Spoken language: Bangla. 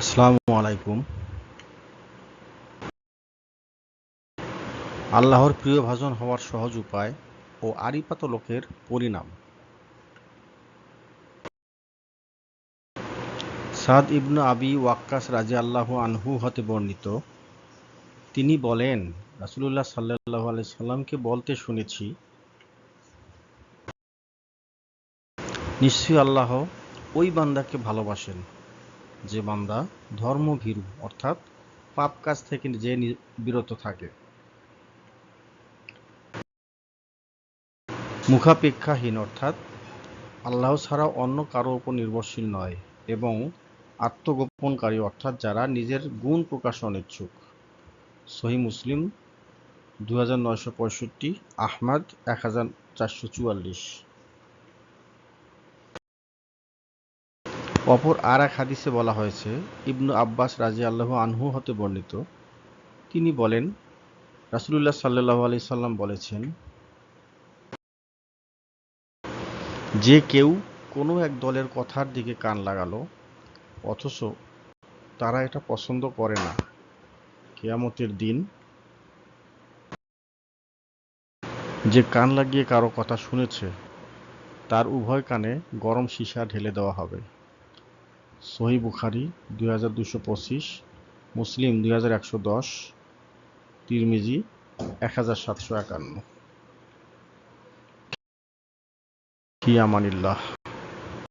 আসসালামু আলাইকুম। আল্লাহর প্রিয় ভাজন হওয়ার সহজ উপায় ও আরিপাত লোকের পরিণাম। সাদ ইবনু আবি ওয়াক্কাস রাজি আল্লাহ আনহু হতে বর্ণিত, তিনি বলেন, রাসুলুল্লাহ সাল্লাহ আলি সাল্লামকে বলতে শুনেছি, নিশ্চয়ই আল্লাহ ওই বান্দাকে ভালোবাসেন। যে বান্দা ধর্মভীরু, অর্থাৎ পাপ কাজ থেকে যে বিরত থাকে। মুখাপেক্ষাহীন, অর্থাৎ আল্লাহ ছাড়া অন্য কারও উপর নির্ভরশীল নয় এবং আত্মগোপনকারী, অর্থাৎ যারা নিজের গুণ প্রকাশ অনিচ্ছুক সহি মুসলিম দু আহমদ এক অপর আর এক হাদিসে বলা হয়েছে, ইবনু আব্বাস রাজি আল্লাহ আনহু হতে বর্ণিত। তিনি বলেন, রাসুলুল্লাহ সাল্লাহ আলি সাল্লাম বলেছেন, যে কেউ কোনো এক দলের কথার দিকে কান লাগালো, অথচ তারা এটা পছন্দ করে না, কেয়ামতের দিন যে কান লাগিয়ে কারও কথা শুনেছে, তার উভয় কানে গরম সীসা ঢেলে দেওয়া হবে। সহি বুখারি দুই হাজার দুশো পঁচিশ, মুসলিম দুই হাজার একশো দশ, তিরমিজি এক হাজার সাতশো একান্ন। কি আমানিল্লাহ